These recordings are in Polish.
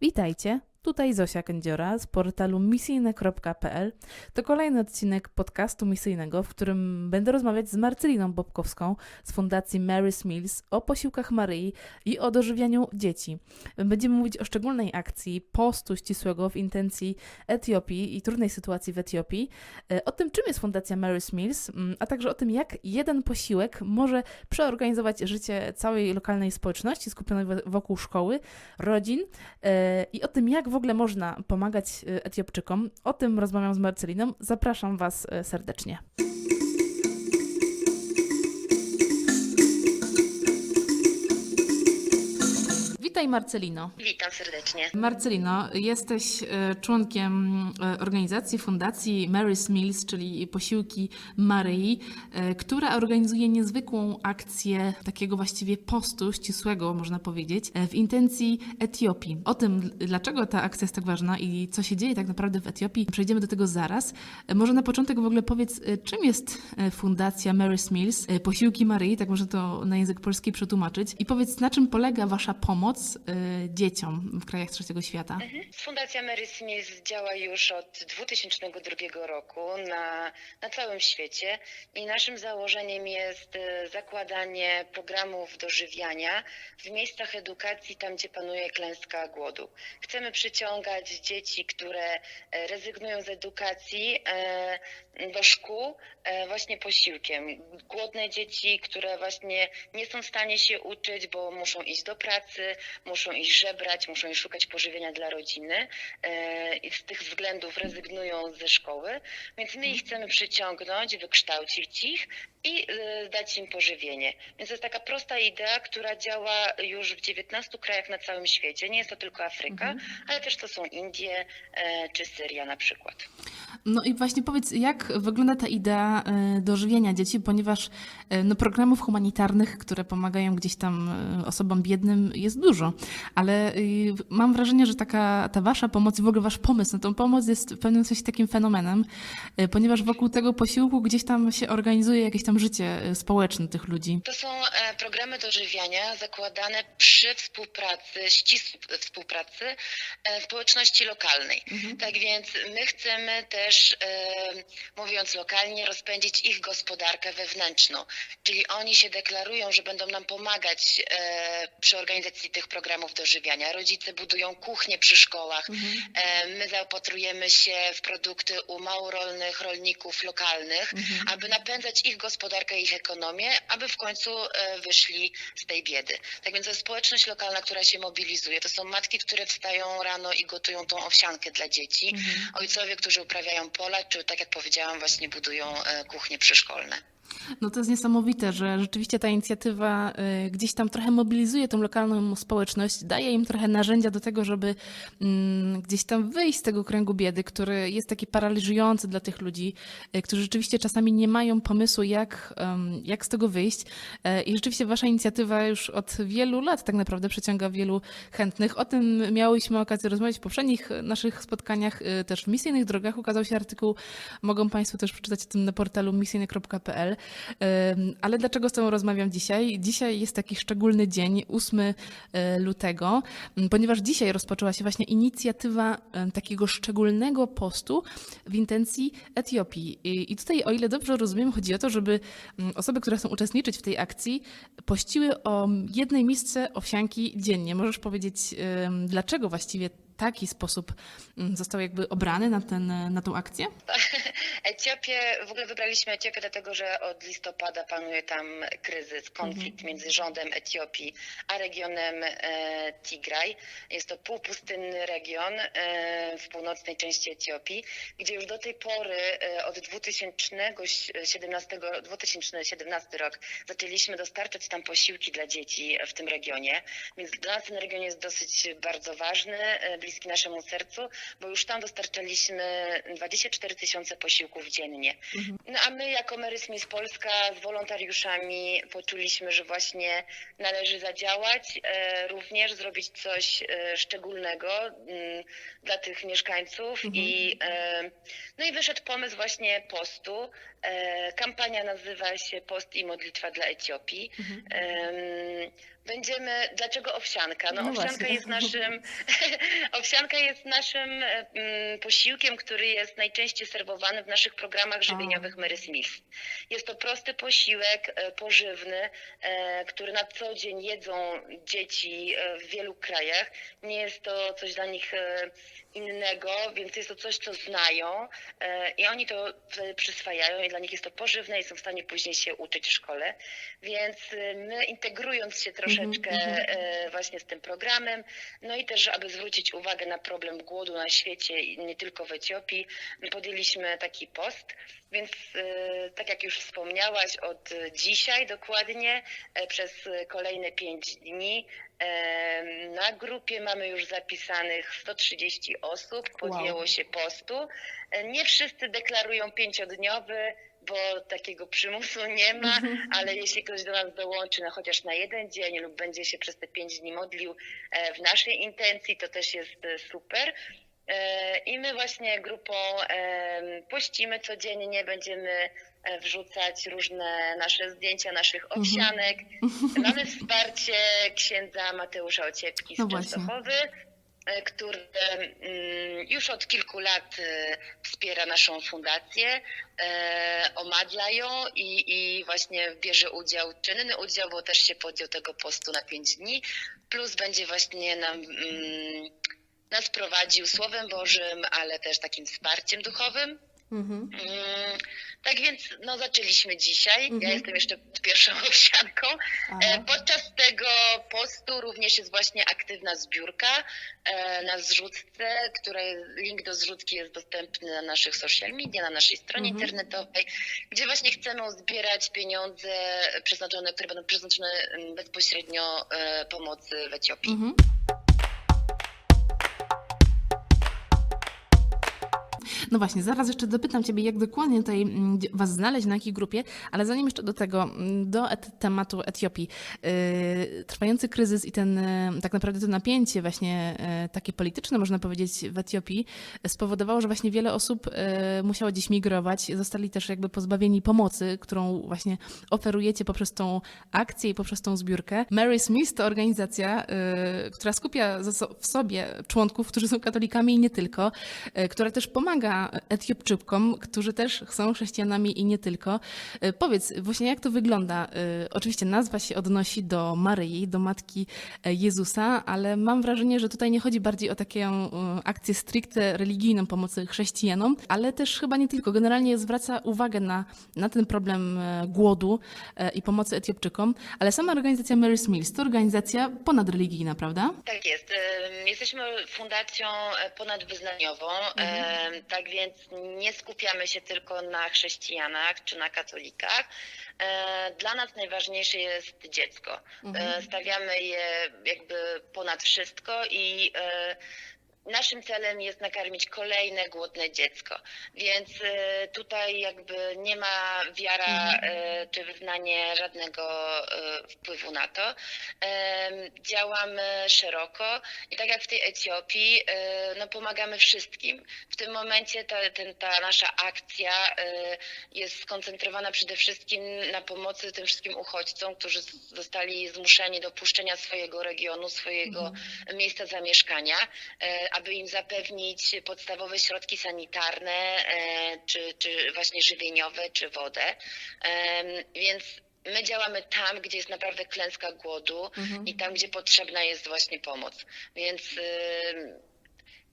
Witajcie, tutaj Zosia Kędziora z portalu misyjne.pl. To kolejny odcinek podcastu misyjnego, w którym będę rozmawiać z Marceliną Bobkowską z Fundacji Mary's Meals o posiłkach Maryi i o dożywianiu dzieci. Będziemy mówić o szczególnej akcji postu ścisłego w intencji Etiopii i trudnej sytuacji w Etiopii, e, o tym, czym jest Fundacja Mary's Meals, mm, a także o tym, jak jeden posiłek może przeorganizować życie całej lokalnej społeczności skupionej wo- wokół szkoły, rodzin e, i o tym, jak w ogóle można pomagać e, Etiopczykom. O tym rozmawiam z Marceliną. Zapraszam Was e, serdecznie. Witaj Marcelino. Witam serdecznie. Marcelino, jesteś e, członkiem e, organizacji, fundacji Mary's Meals, czyli posiłki Maryi, e, która organizuje niezwykłą akcję takiego właściwie postu ścisłego, można powiedzieć, w intencji Etiopii. O tym, dlaczego ta akcja jest tak ważna i co się dzieje tak naprawdę w Etiopii, przejdziemy do tego zaraz. Może na początek w ogóle powiedz, czym jest fundacja Mary's Meals, posiłki Maryi, tak można to na język polski przetłumaczyć, i powiedz, na czym polega Wasza pomoc e, dzieciom w krajach trzeciego świata? Mhm. Fundacja Mary Smith działa już od 2002 roku na, na całym świecie i naszym założeniem jest e, zakładanie programów dożywiania w miejscach edukacji, tam gdzie panuje klęska głodu. Chcemy przyciągać dzieci, które e, rezygnują z edukacji do szkół e, właśnie posiłkiem. Głodne dzieci, które właśnie nie są w stanie się uczyć, bo muszą iść do pracy, muszą iść żebrać, muszą iść szukać pożywienia dla rodziny e, i z tych względów rezygnują ze szkoły, więc my ich chcemy przyciągnąć, wykształcić ich i e, dać im pożywienie. Więc to jest taka prosta idea, która działa już w 19 krajach na całym świecie. Nie jest to tylko Afryka, ale też to są Indie czy Syria na przykład. No i właśnie powiedz, jak wygląda ta idea e, dożywienia dzieci, ponieważ e, no, programów humanitarnych, które pomagają gdzieś tam e, osobom biednym jest dużo, ale mam wrażenie, że taka ta wasza pomoc i w ogóle wasz pomysł na tą pomoc jest w pewnym sensie takim fenomenem, ponieważ wokół tego posiłku gdzieś tam się organizuje jakieś tam życie społeczne tych ludzi. To są programy dożywiania zakładane przy współpracy, ścisłej współpracy społeczności lokalnej. Tak więc my chcemy też, mówiąc lokalnie, rozpędzić ich gospodarkę wewnętrzną. Czyli oni się deklarują, że będą nam pomagać przy organizacji tych programów dożywiania. Rodzice budują kuchnie przy szkołach. E, my zaopatrujemy się w produkty u małorolnych rolników lokalnych, aby napędzać ich gospodarkę, ich ekonomię, aby w końcu wyszli z tej biedy. Tak więc to jest społeczność lokalna, która się mobilizuje. To są matki, które wstają rano i gotują tą owsiankę dla dzieci. Ojcowie, którzy uprawiają pola, czy tak jak powiedziałam, właśnie budują e, kuchnie przyszkolne. No to jest niesamowite, że rzeczywiście ta inicjatywa y, gdzieś tam trochę mobilizuje tą lokalną społeczność, daje im trochę narzędzia do tego, żeby mm, gdzieś tam wyjść z tego kręgu biedy, który jest taki paraliżujący dla tych ludzi, y, którzy rzeczywiście czasami nie mają pomysłu, jak, jak z tego wyjść. E, I rzeczywiście wasza inicjatywa już od wielu lat tak naprawdę przyciąga wielu chętnych. O tym miałyśmy okazję rozmawiać w poprzednich e, naszych spotkaniach, y, też w Misyjnych Drogach. Ukazał się artykuł, mogą Państwo też przeczytać o tym na portalu misyjny.pl. Ale dlaczego z Tobą rozmawiam dzisiaj? Dzisiaj jest taki szczególny dzień, 8 y, lutego, ponieważ dzisiaj rozpoczęła się właśnie inicjatywa takiego szczególnego postu w intencji Etiopii. I tutaj, o ile dobrze rozumiem, chodzi o to, żeby osoby, które chcą uczestniczyć w tej akcji, pościły o jednej misce owsianki dziennie. Możesz powiedzieć, dlaczego właściwie taki sposób został jakby obrany na, ten, na tą akcję? Etiopię, w ogóle wybraliśmy Etiopię dlatego, że od listopada panuje tam kryzys, konflikt między rządem Etiopii a regionem e, Tigraj. Jest to półpustynny region e, w północnej części Etiopii, gdzie już do tej pory e, od 2017, 2017 rok zaczęliśmy dostarczać tam posiłki dla dzieci w tym regionie, więc dla nas ten region jest dosyć bardzo ważny, bliski naszemu sercu, bo już tam dostarczaliśmy 24 tysiące posiłków dziennie. Mhm. No a my jako Mary Smith Polska z wolontariuszami poczuliśmy, że właśnie należy zadziałać, e, również zrobić coś e, szczególnego mm, dla tych mieszkańców Mhm. i e, no i wyszedł pomysł właśnie postu. E, kampania nazywa się Post i modlitwa dla Etiopii. Mhm. Em, Będziemy, dlaczego owsianka? No, No owsianka właśnie. jest naszym, owsianka jest naszym posiłkiem, który jest najczęściej serwowany w naszych programach żywieniowych Mary Smith. Jest to prosty posiłek, e, pożywny, e, który na co dzień jedzą dzieci w wielu krajach. Nie jest to coś dla nich innego, więc jest to coś, co znają e, i oni to e, przyswajają i dla nich jest to pożywne i są w stanie później się uczyć w szkole. Więc e, my integrując się troszeczkę mhm. e, właśnie z tym programem, no i też, aby zwrócić uwagę na problem głodu na świecie i nie tylko w Etiopii, podjęliśmy taki post. Więc e, tak jak już wspomniałaś, od dzisiaj dokładnie e, przez kolejne pięć dni e, na grupie mamy już zapisanych 130 osób, podjęło Wow. się postu. E, Nie wszyscy deklarują pięciodniowy, bo takiego przymusu nie ma, ale jeśli ktoś do nas dołączy na chociaż na jeden dzień lub będzie się przez te pięć dni modlił w naszej intencji, to też jest super. E, I my właśnie grupą em, pościmy codziennie, będziemy e, wrzucać różne nasze zdjęcia naszych Mhm. owsianek. Mamy wsparcie księdza Mateusza Ociepki z No. Częstochowy, e, który mm, już od kilku lat wspiera naszą fundację, omadla ją i, i właśnie bierze udział, czynny udział, bo też się podjął tego postu na pięć dni, plus będzie właśnie nam mm, nas prowadził Słowem Bożym, ale też takim wsparciem duchowym. Mhm. Mm, Tak więc no, zaczęliśmy dzisiaj. Mhm. Ja jestem jeszcze pierwszą owsianką. E. Podczas tego postu również jest właśnie aktywna zbiórka e, na zrzutce, która link do zrzutki jest dostępny na naszych social media, na naszej stronie Mhm. internetowej, gdzie właśnie chcemy uzbierać pieniądze przeznaczone, które będą przeznaczone bezpośrednio e, pomocy w Etiopii. No właśnie, zaraz jeszcze dopytam Ciebie, jak dokładnie tutaj mm, Was znaleźć, na jakiej grupie, ale zanim jeszcze do tego, mm, do et- tematu Etiopii. Yy, trwający kryzys i ten, yy, tak naprawdę to napięcie właśnie yy, takie polityczne, można powiedzieć, w Etiopii spowodowało, że właśnie wiele osób yy, musiało gdzieś migrować, zostali też jakby pozbawieni pomocy, którą właśnie oferujecie poprzez tą akcję i poprzez tą zbiórkę. Mary Smith to organizacja, yy, która skupia w sobie członków, którzy są katolikami i nie tylko, yy, która też pomaga Etiopczykom, którzy też są chrześcijanami i nie tylko. Yy, Powiedz właśnie, jak to wygląda? Yy, Oczywiście nazwa się odnosi do Maryi, do Matki e, Jezusa, ale mam wrażenie, że tutaj nie chodzi bardziej o taką akcję stricte religijną pomocy chrześcijanom, ale też chyba nie tylko. Generalnie zwraca uwagę na, na ten problem e, głodu e, i pomocy Etiopczykom, ale sama organizacja Mary's Mills to organizacja ponadreligijna, prawda? Tak jest. Jesteśmy fundacją e, ponadwyznaniową, em, tak więc nie skupiamy się tylko na chrześcijanach czy na katolikach. E, Dla nas najważniejsze jest dziecko. E, Stawiamy je jakby ponad wszystko i e, Naszym celem jest nakarmić kolejne głodne dziecko, więc e, tutaj jakby nie ma wiara e, czy wyznanie żadnego e, wpływu na to. Działamy szeroko i tak jak w tej Etiopii, no pomagamy wszystkim. W tym momencie ta, ten, ta nasza akcja jest skoncentrowana przede wszystkim na pomocy tym wszystkim uchodźcom, którzy zostali zmuszeni do opuszczenia swojego regionu, swojego miejsca zamieszkania, e, aby im zapewnić podstawowe środki sanitarne, e, czy, czy właśnie żywieniowe, czy wodę. Em, Więc my działamy tam, gdzie jest naprawdę klęska głodu i tam, gdzie potrzebna jest właśnie pomoc. Więc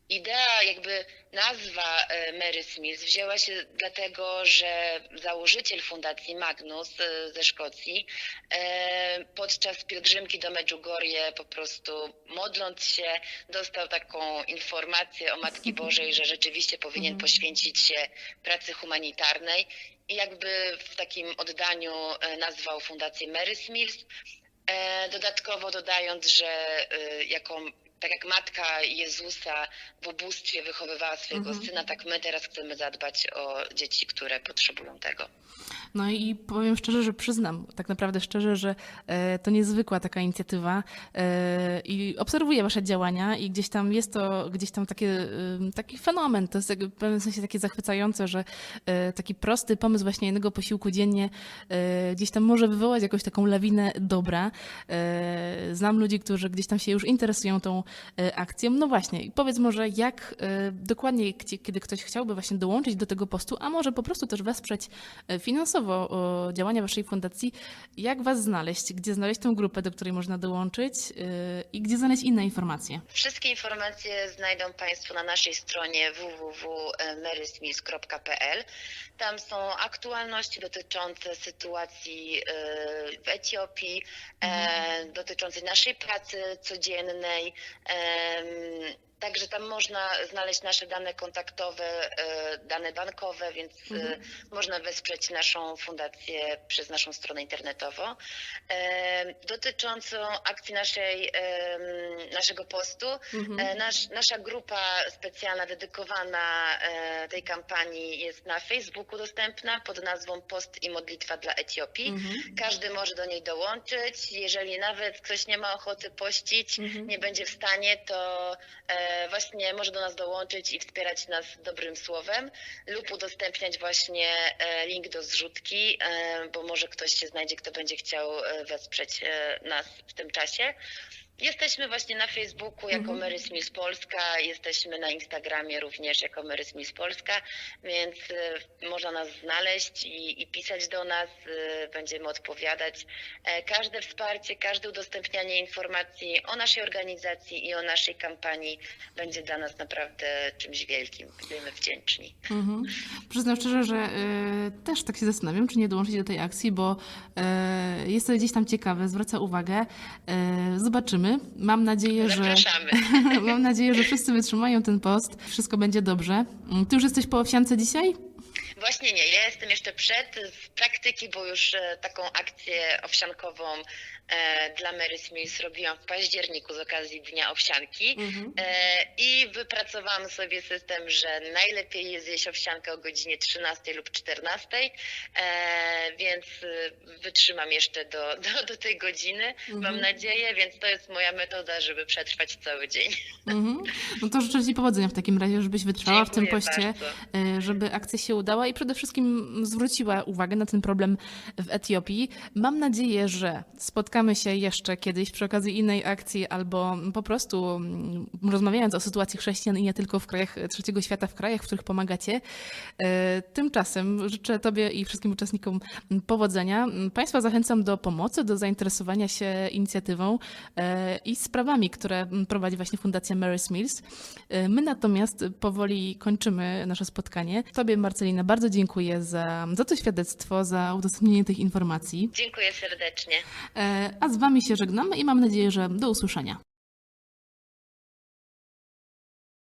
idea, jakby nazwa e, Mary Smith wzięła się dlatego, że założyciel fundacji Magnus e, ze Szkocji e, podczas pielgrzymki do Medjugorje po prostu modląc się dostał taką informację o Matki Bożej, że rzeczywiście powinien Mhm. poświęcić się pracy humanitarnej i jakby w takim oddaniu nazwał fundację Mary Smith. Dodatkowo dodając, że jako tak jak matka Jezusa w ubóstwie wychowywała swojego Mhm. syna, tak my teraz chcemy zadbać o dzieci, które potrzebują tego. No i powiem szczerze, że przyznam, tak naprawdę szczerze, że e, to niezwykła taka inicjatywa e, i obserwuję wasze działania i gdzieś tam jest to gdzieś tam takie, taki fenomen, to jest w pewnym sensie takie zachwycające, że e, taki prosty pomysł właśnie jednego posiłku dziennie gdzieś tam może wywołać jakąś taką lawinę dobra. Znam ludzi, którzy gdzieś tam się już interesują tą akcją. No właśnie, i powiedz może, jak dokładnie, kiedy ktoś chciałby właśnie dołączyć do tego postu, a może po prostu też wesprzeć finansowo o, działania Waszej fundacji, jak Was znaleźć, gdzie znaleźć tą grupę, do której można dołączyć e, i gdzie znaleźć inne informacje. Wszystkie informacje znajdą Państwo na naszej stronie www.marysmills.pl. Tam są aktualności dotyczące sytuacji e, w Etiopii, e, dotyczącej naszej pracy codziennej. Także tam można znaleźć nasze dane kontaktowe, e, dane bankowe, więc e, Mhm. można wesprzeć naszą fundację przez naszą stronę internetową. E, Dotyczącą akcji naszej, naszego postu, E, Nasz, nasza grupa specjalna dedykowana tej kampanii jest na Facebooku dostępna pod nazwą Post i Modlitwa dla Etiopii. Mhm. Każdy może do niej dołączyć. Jeżeli nawet ktoś nie ma ochoty pościć, Mhm. nie będzie w stanie, to właśnie może do nas dołączyć i wspierać nas dobrym słowem lub udostępniać właśnie e, link do zrzutki, e, bo może ktoś się znajdzie, kto będzie chciał e, wesprzeć nas w tym czasie. Jesteśmy właśnie na Facebooku jako Mhm. Mary Smith Polska, jesteśmy na Instagramie również jako Mary Smith Polska, więc e, można nas znaleźć i, i pisać do nas, e, będziemy odpowiadać. E, Każde wsparcie, każde udostępnianie informacji o naszej organizacji i o naszej kampanii będzie dla nas naprawdę czymś wielkim. Będziemy wdzięczni. Mhm. Przyznam szczerze, że e, też tak się zastanawiam, czy nie dołączyć do tej akcji, bo e, jest to gdzieś tam ciekawe, zwraca uwagę. E, zobaczymy. Mam nadzieję, że. Zapraszamy. Mam nadzieję, że wszyscy wytrzymają ten post. Wszystko będzie dobrze. Ty już jesteś po owsiance dzisiaj? Właśnie nie, ja jestem jeszcze przed z praktyki, bo już e, taką akcję owsiankową dla Mary Smith robiłam w październiku z okazji Dnia Owsianki. E, I wypracowałam sobie system, że najlepiej jest jeść owsiankę o godzinie 13 lub 14, e, więc e, wytrzymam jeszcze do, do, do tej godziny, mam Mhm. nadzieję, więc to jest moja metoda, żeby przetrwać cały dzień. Mhm. No to życzę Ci powodzenia w takim razie, żebyś wytrwała w tym Dziękuję poście, bardzo. e, żeby akcja się udała i przede wszystkim zwróciła uwagę na ten problem w Etiopii. Mam nadzieję, że spotkamy się jeszcze kiedyś przy okazji innej akcji albo po prostu mm, rozmawiając o sytuacji chrześcijan i nie tylko w krajach trzeciego świata, w krajach, w których pomagacie. E, Tymczasem życzę Tobie i wszystkim uczestnikom powodzenia. Państwa zachęcam do pomocy, do zainteresowania się inicjatywą e, i sprawami, które prowadzi właśnie Fundacja Mary's Mills. E, My natomiast powoli kończymy nasze spotkanie. Tobie, Marcelina, bardzo dziękuję za, za to świadectwo, za udostępnienie tych informacji. Dziękuję serdecznie. A z Wami się żegnamy i mam nadzieję, że do usłyszenia.